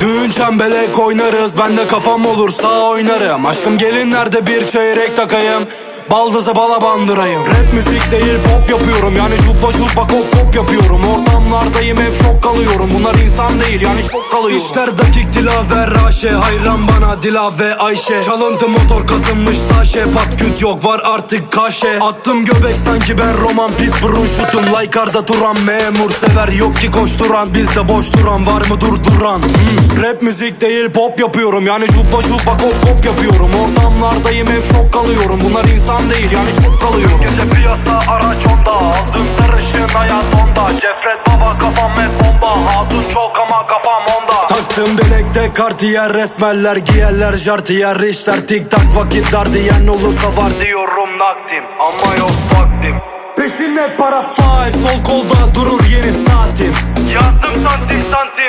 Düğün çembelek oynarız Ben de kafam olursa oynarım. Aşkım gelinlerde bir çeyrek takayım? Baldızı bala bandırayım. Rap müzik değil pop yapıyorum. Yani cubba cubba kop kop yapıyorum Ortamlardayım hep şok kalıyorum. Bunlar insan değil yani şok kalıyorum. İşler dakik dilaver raşe Hayran bana dila ve Ayşe. Çalıntı motor kazınmış saşe Pat küt yok var artık kaşe. Attım göbek sanki ben roman. Pis burun şutum. Laykarda duran memur sever Yok ki koşturan. Bizde boş duran Var mı durduran? Hmm, Rap müzik değil pop yapıyorum. Yani cubba cubba kop kop yapıyorum. Ortamlardayım hep şok kalıyorum. Bunlar insan değil yani şok kalıyorum. Gece piyasa araç onda. Aldım sarışın hayat onda. Cefret hep bomba Hatun çok ama kafam onda. Taktım bilekte kartiyer resmeller giyerler jartiyer işler tik tak vakit dar diyen olursa var. Diyorum nakdim ama yok vaktim. Peşinde para fail sol kolda durur yeni